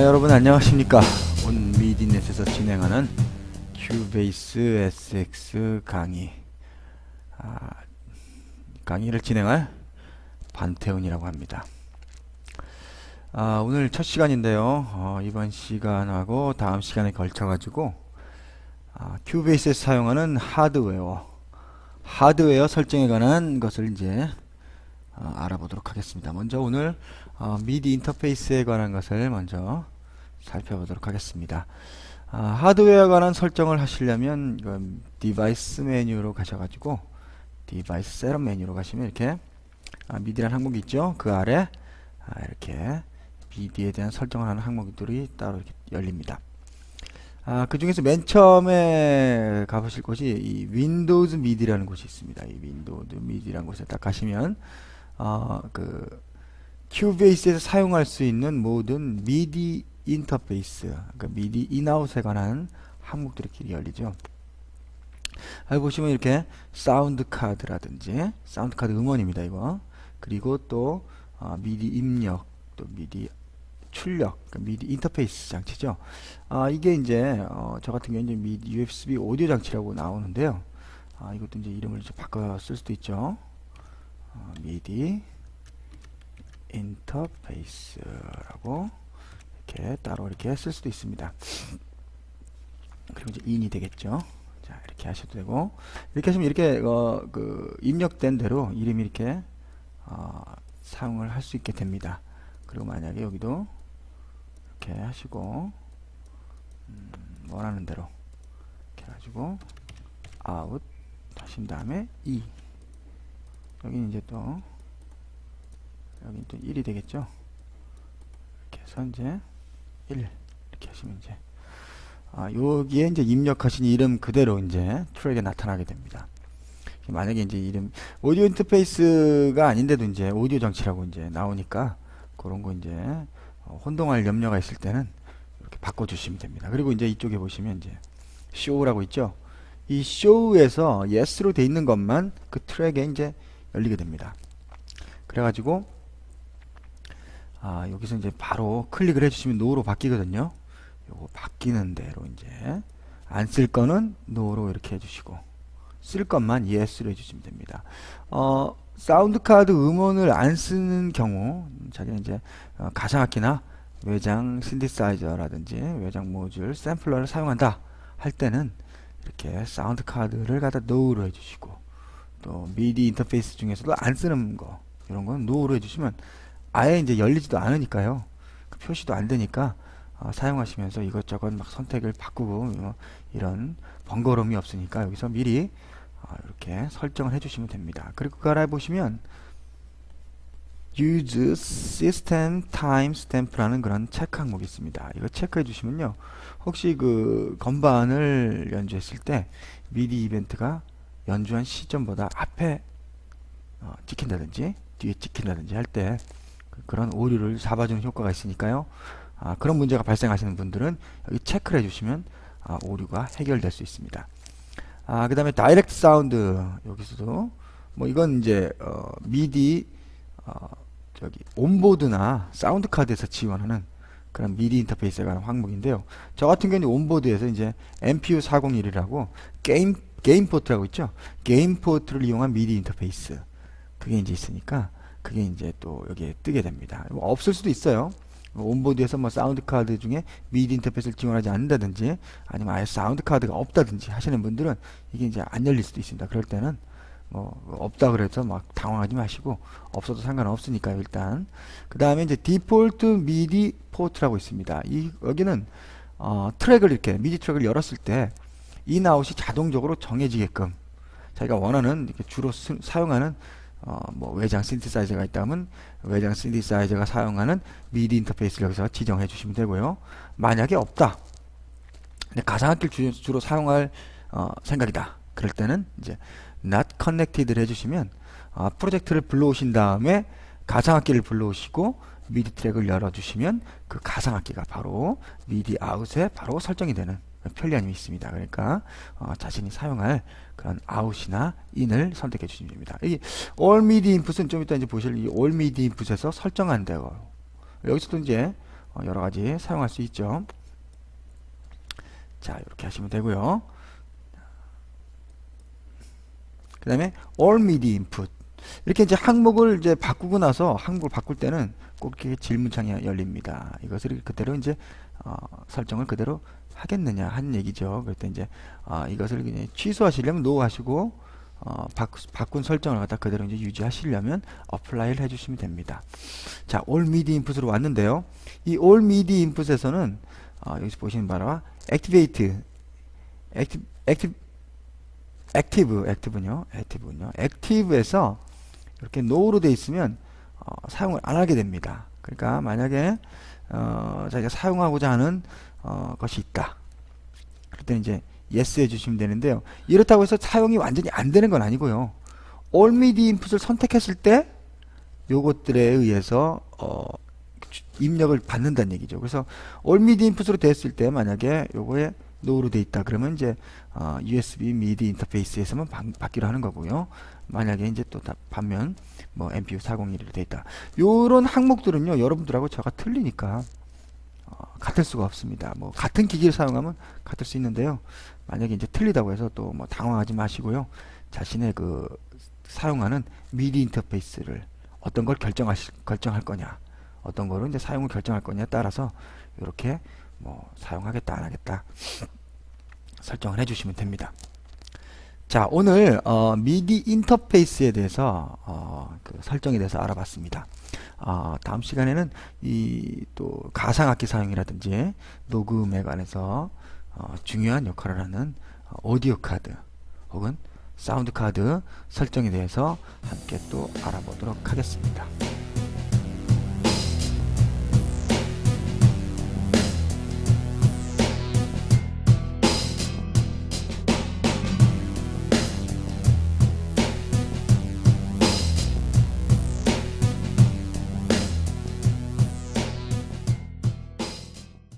아, 여러분? 안녕하십니까? 온 미디넷에서 진행하는 큐베이스 SX 강의. 아, 강의를 진행할 반태훈이라고 합니다. 아, 오늘 첫 시간인데요. 어, 이번 시간하고 다음 시간에 걸쳐 가지고 아, 큐베이스에서 사용하는 하드웨어 하드웨어 설정에 관한 것을 이제 어, 알아 보도록 하겠습니다 먼저 오늘 어, 미디 인터페이스에 관한 것을 먼저 살펴보도록 하겠습니다. 아, 하드웨어에 관한 설정을 하시려면 이건 디바이스 메뉴로 가셔가지고 디바이스 셋업 메뉴로 가시면 이렇게 아, 미디라는 항목이 있죠. 그 아래 아, 이렇게 미디에 대한 설정을 하는 항목들이 따로 이렇게 열립니다. 아, 그 중에서 맨 처음에 가보실 곳이 이 윈도우즈 미디라는 곳이 있습니다. 이 윈도우즈 미디라는 곳에 딱 가시면 어, 그 큐베이스에서 사용할 수 있는 모든 미디 인터페이스, 그러니까 미디 인아웃에 관한 항목들이 길이 열리죠. 여기 보시면 이렇게 사운드 카드라든지 사운드 카드 음원입니다, 이거. 그리고 또 어, 미디 입력, 또 미디 출력, 그러니까 미디 인터페이스 장치죠. 아, 이게 이제 어, 저 같은 경우는 이제 미디 USB 오디오 장치라고 나오는데요. 아, 이것도 이제 이름을 이제 바꿔 쓸 수도 있죠. 어, 미디 인터페이스라고 이렇게 따로 이렇게 쓸 수도 있습니다. 그리고 이제 인이 되겠죠. 자 이렇게 하셔도 되고 이렇게 하시면 이렇게 어, 그 입력된 대로 이름이 이렇게 어, 사용을 할 수 있게 됩니다. 그리고 만약에 여기도 이렇게 하시고 음, 원하는 대로 이렇게 해가지고 아웃 하신 다음에 이 여기 이제 또 여기 또 1이 되겠죠? 이렇게 해서 이제 1 이렇게 하시면 이제 아, 여기에 이제 입력하신 이름 그대로 이제 트랙에 나타나게 됩니다. 만약에 이제 이름 오디오 인터페이스가 아닌데도 이제 오디오 장치라고 이제 나오니까 그런 거 이제 어, 혼동할 염려가 있을 때는 이렇게 바꿔 주시면 됩니다. 그리고 이제 이쪽에 보시면 이제 쇼라고 있죠? 이 쇼에서 yes로 돼 있는 것만 그 트랙에 이제 열리게 됩니다 그래가지고 아, 여기서 이제 바로 클릭을 해주시면 노로 바뀌거든요. 요거 바뀌는 대로 이제 안 쓸 거는 노로 이렇게 해주시고 쓸 것만 yes로 해주시면 됩니다. 어, 사운드 카드 음원을 안 쓰는 경우 자기는 이제 어, 가상악기나 외장 신디사이저라든지 외장 모듈 샘플러를 사용한다 할 때는 이렇게 사운드 카드를 갖다 노로 해주시고 또 미디 인터페이스 중에서도 안 쓰는 거 이런 건 노로 해주시면 아예 이제 열리지도 않으니까요. 그 표시도 안 되니까 어, 사용하시면서 이것저것 막 선택을 바꾸고 뭐 이런 번거로움이 없으니까 여기서 미리 어, 이렇게 설정을 해주시면 됩니다. 그리고 그 아래 보시면 use system time stamp라는 그런 체크 항목이 있습니다. 이거 체크해 주시면요. 혹시 그 건반을 연주했을 때 미디 이벤트가 연주한 시점보다 앞에 어, 찍힌다든지 뒤에 찍힌다든지 할때 그 그런 오류를 잡아주는 효과가 있으니까요. 아, 그런 문제가 발생하시는 분들은 여기 체크를 해주시면 아, 오류가 해결될 수 있습니다. 아, 그 다음에 다이렉트 사운드 여기서도 뭐 이건 이제 어, 미디 어, 저기 온보드나 사운드 카드에서 지원하는 그런 미디 인터페이스에 관한 항목인데요. 저 같은 경우는 온보드에서 이제 MPU 401이라고 게임 게임 포트라고 있죠. 게임 포트를 이용한 미디 인터페이스 그게 이제 있으니까 그게 이제 또 여기에 뜨게 됩니다. 뭐 없을 수도 있어요. 온보드에서 뭐 사운드 카드 중에 미디 인터페이스를 지원하지 않는다든지 아니면 아예 사운드 카드가 없다든지 하시는 분들은 이게 이제 안 열릴 수도 있습니다. 그럴 때는 뭐 없다 그래서 막 당황하지 마시고 없어도 상관없으니까 일단 그 다음에 이제 디폴트 미디 포트라고 있습니다. 이 여기는 어, 트랙을 이렇게 미디 트랙을 열었을 때 인아웃이 자동적으로 정해지게끔 자기가 원하는 주로 쓰, 사용하는 어, 뭐 외장 신디사이저가 있다면 외장 신디사이저가 사용하는 미디 인터페이스를 여기서 지정해 주시면 되고요. 만약에 없다. 가상악기를 주, 주로 사용할 어, 생각이다. 그럴 때는 이제 not connected를 해주시면 어, 프로젝트를 불러오신 다음에 가상악기를 불러오시고 미디 트랙을 열어주시면 그 가상악기가 바로 미디 아웃에 바로 설정이 되는 편리함이 있습니다. 그러니까 어, 자신이 사용할 그런 아웃이나 인을 선택해 주시면 됩니다. 이 all input은 좀 이따 이제 보실 이 all input에서 설정한 대로 여기서도 이제 어, 여러 가지 사용할 수 있죠. 자, 이렇게 하시면 되고요. 그 다음에 all MIDI. 이렇게 이제 항목을 이제 바꾸고 나서 항목을 바꿀 때는 꼭 이렇게 질문창이 열립니다. 이것을 그대로 이제 어, 설정을 그대로 하겠느냐 하는 얘기죠. 그럴 때 이제 어, 이것을 그냥 취소하시려면 노 하시고 어, 바, 바꾼 설정을 갖다 그대로 이제 유지하시려면 어플라이를 해주시면 됩니다. 자, all MIDI input으로 왔는데요. 이 all MIDI input에서는 어, 여기서 보시는 바와 activate, active, active, active, active는요, active는요, active에서 이렇게 no로 돼 있으면 어, 사용을 안 하게 됩니다. 그러니까 만약에 어, 자기가 사용하고자 하는 어, 것이 있다. 그럴 때는 이제 yes 해 주시면 되는데요. 이렇다고 해서 사용이 완전히 안 되는 건 아니고요. all MIDI input을 선택했을 때 요것들에 의해서 어, 주- 입력을 받는다는 얘기죠. 그래서 all MIDI input으로 됐을 때 만약에 요거에 no로 돼 있다 그러면 이제 어, USB MIDI 인터페이스에서만 바, 받기로 하는 거고요. 만약에 이제 또 다- 반면 뭐 MPU 401로 돼 있다. 요런 항목들은요. 여러분들하고 저가 틀리니까 어, 같을 수가 없습니다. 뭐 같은 기기를 사용하면 같을 수 있는데요. 만약에 이제 틀리다고 해서 또 뭐 당황하지 마시고요. 자신의 그 사용하는 미디 인터페이스를 어떤 걸 결정하실 결정할 거냐, 어떤 거를 이제 사용을 결정할 거냐에 따라서 이렇게 뭐 사용하겠다 안 하겠다 설정을 해주시면 됩니다. 자, 오늘 어, 미디 인터페이스에 대해서 어, 그 설정에 대해서 알아봤습니다. 어, 다음 시간에는 이 또 가상악기 사용이라든지 녹음에 관해서 어, 중요한 역할을 하는 어, 오디오 카드 혹은 사운드 카드 설정에 대해서 함께 또 알아보도록 하겠습니다.